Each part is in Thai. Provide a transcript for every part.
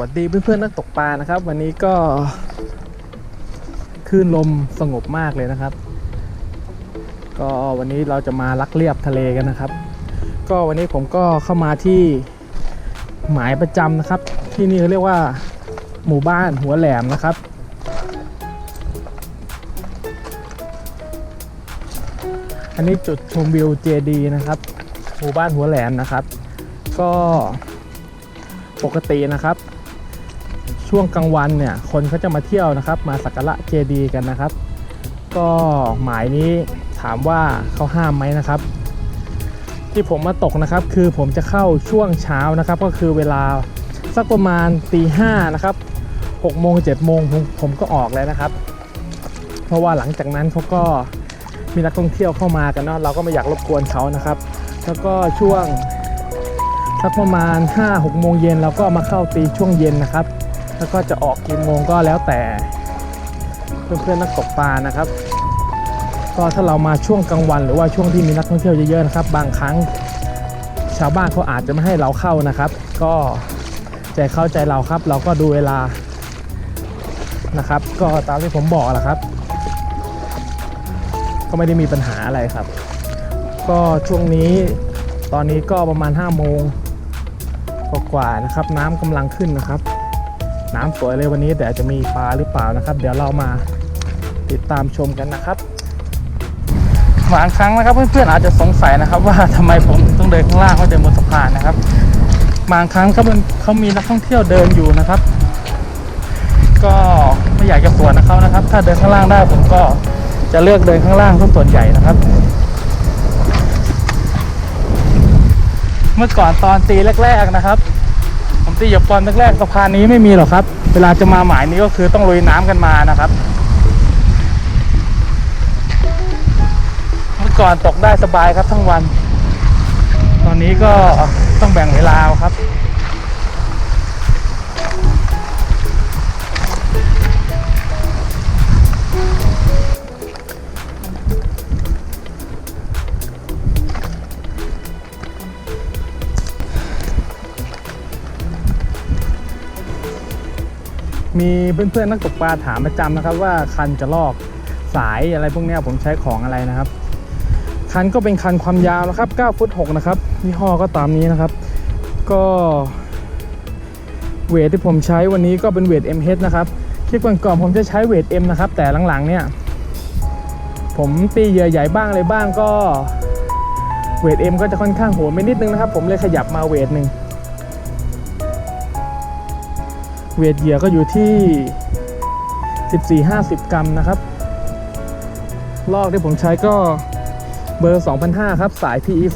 วัสดีเพื่อนๆนักตกปลานะครับ วันนี้ก็คลื่นลมสงบมากเลยนะครับ ก็วันนี้เราจะมาลักเลียบทะเลกันนะครับ ก็วันนี้ผมก็เข้ามาที่หมายประจำนะครับ ที่นี่เขาเรียกว่า หมู่บ้านหัวแหลมนะครับ อันนี้จุดชมวิวเจดีนะครับ หมู่บ้านหัวแหลมนะครับ ก็ปกตินะครับ ช่วงกลางวันเนี่ยคนเขาจะมาเที่ยวนะครับ มาสักการะเจดีย์กันนะครับ ก็หมายนี้ถามว่าเขาห้ามไหมนะครับ ที่ผมมาตกนะครับ คือผมจะเข้าช่วงเช้านะครับ ก็คือเวลาสักประมาณตีห้านะครับ6โมง7โมงผมผมก็ออกแล้วนะครับ เพราะว่าหลังจากนั้นเขาก็มีนักท่องเที่ยวเข้ามากันเนาะเราก็ไม่อยากรบกวนเขานะครับ แล้วก็ช่วงสักประมาณ5-6โมงเย็นเราก็มาเข้าตีช่วงเย็นนะครับ แล้วก็จะออกกี่โมงก็แล้วแต่เพื่อนๆนักตกปลานะครับ ก็ถ้าเรามาช่วงกลางวัน หรือว่าช่วงที่มีนักท่องเที่ยวเยอะๆนะครับ บางครั้งชาวบ้านเขาอาจจะไม่ให้เราเข้านะครับ ก็ใจเข้าใจเราครับ เราก็ดูเวลานะครับ ก็ตามที่ผมบอกแหละครับ ก็ไม่ได้มีปัญหาอะไรครับ ก็ช่วงนี้ตอนนี้ก็ประมาณ5โมงกว่าๆนะครับ น้ำกำลังขึ้นนะครับ น้ำสวยเลยวันนี้แต่จะมีปลาหรือเปล่านะครับ เดี๋ยวเรามาติดตามชมกันนะครับบางครั้งนะครับ เพื่อนๆอาจจะสงสัยนะครับ ว่าทำไมผมต้องเดินข้างล่างเขาเดินบนสะพานนะครับบางครั้งเขาเป็นเขามีนักท่องเที่ยวเดินอยู่นะครับ ก็ไม่อยากจะสวนนะเขานะครับ ถ้าเดินข้างล่างได้ผมก็จะเลือกเดินข้างล่างทุกส่วนใหญ่นะครับ เมื่อก่อนตอนตีแรก ๆนะครับ ตีหยบปอนแรกๆสะพานนี้ไม่มีหรอกครับ เวลาจะมาหมายนี้ก็คือต้องลุยน้ำกันมานะครับ เมื่อก่อนตกได้สบายครับทั้งวัน ตอนนี้ก็ต้องแบ่งเวลาครับ มีเพื่อนๆนักตกปลาถามประจำนะครับ ว่าคันจะลอกสายอะไรพวกนี้ผมใช้ของอะไรนะครับ คันก็เป็นคันความยาวนะครับ9ฟุต6นะครับยี่ห้อก็ตามนี้นะครับ ก็เวทที่ผมใช้วันนี้ก็เป็นเวท MH นะครับคลิปก่อนๆผมจะใช้เวท M นะครับ แต่หลังๆเนี่ย ผมตีเหยื่อใหญ่บ้างอะไรบ้างก็เวท M ก็จะค่อนข้างโหดไปนิดนึงนะครับ ผมเลยขยับมาเวทหนึ่ง เวทเหยื่อก็อยู่ที่ 14-50 กรัมนะครับ ลอกที่ผมใช้ก็เบอร์ 2005 ครับ สาย PE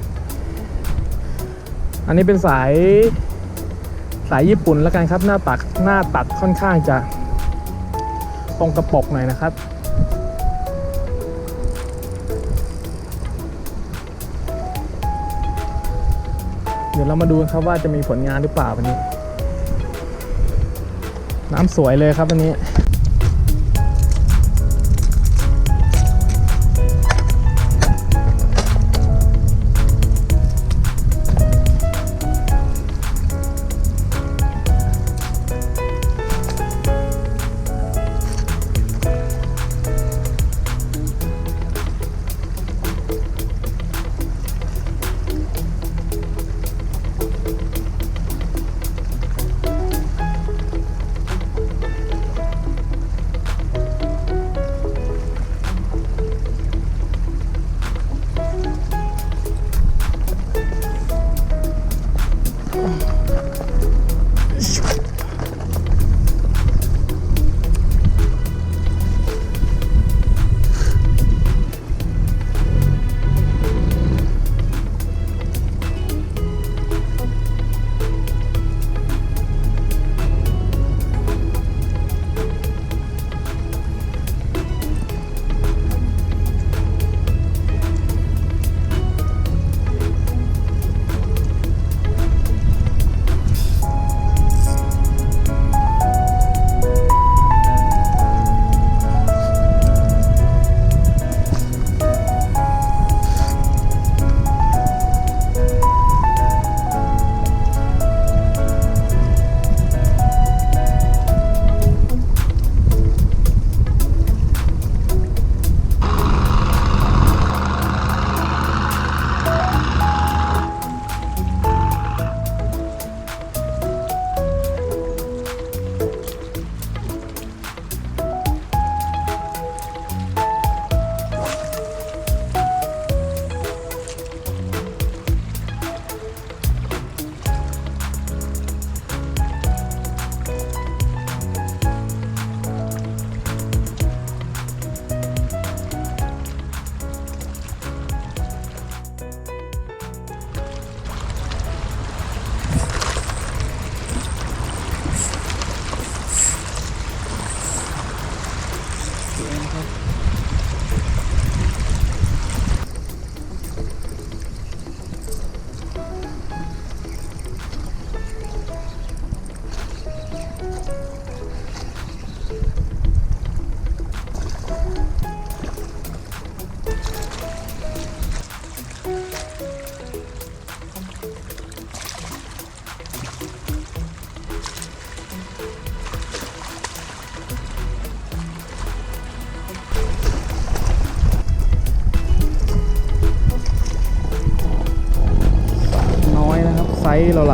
2อันนี้เป็นสายสายญี่ปุ่นแล้วกันครับ หน้าตัดหน้าตัดค่อนข้างจะตรงกระปกหน่อยนะครับ เดี๋ยวเรามาดูกันครับว่าจะมีผลงานหรือเปล่าวันนี้ น้ำสวยเลยครับวันนี้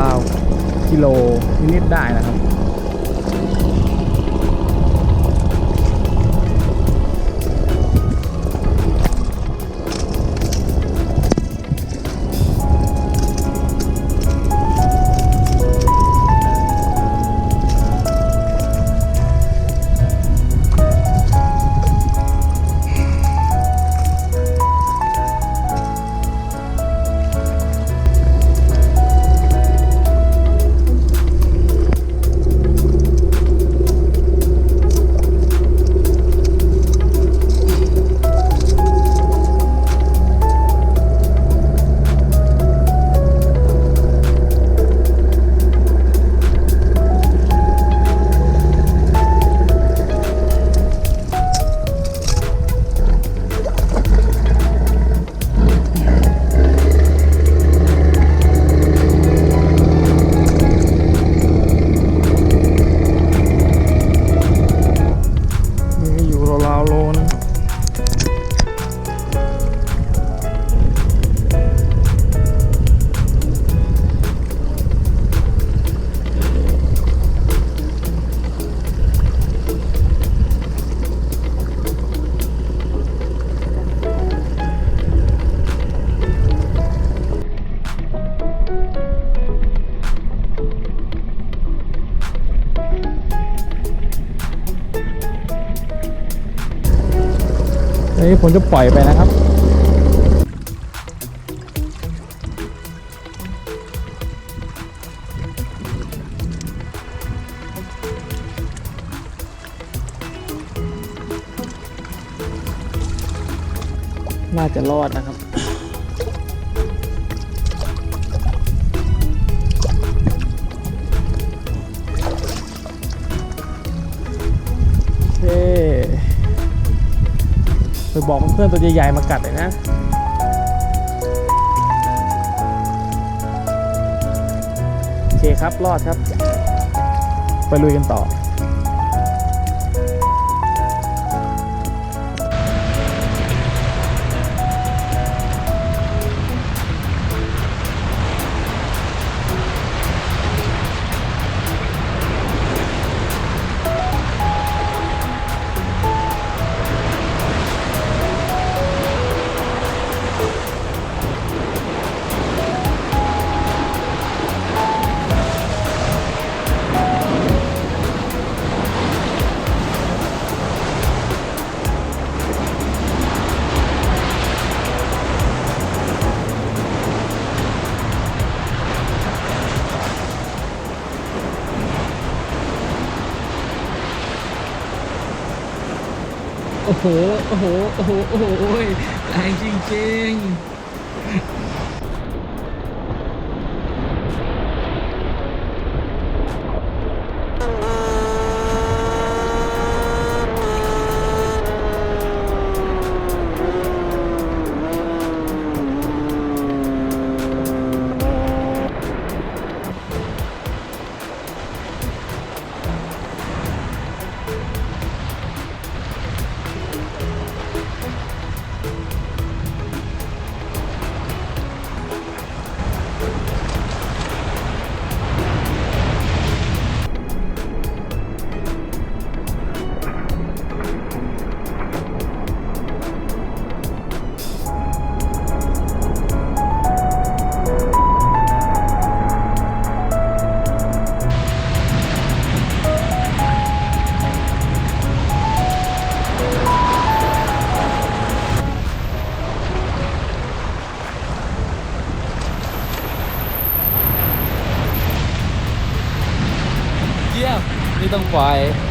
ราวๆกิโลนิดๆได้นะครับ อันนี้ผมจะปล่อยไปนะครับ น่าจะรอดนะครับ ไปบอกเพื่อนๆตัวใหญ่ๆมากัดเลยนะโอเคครับรอดครับ ไปลุยกันต่อ โอ้โห โอ้โห โอ้โห โอ้โหแรงจริงๆ นี่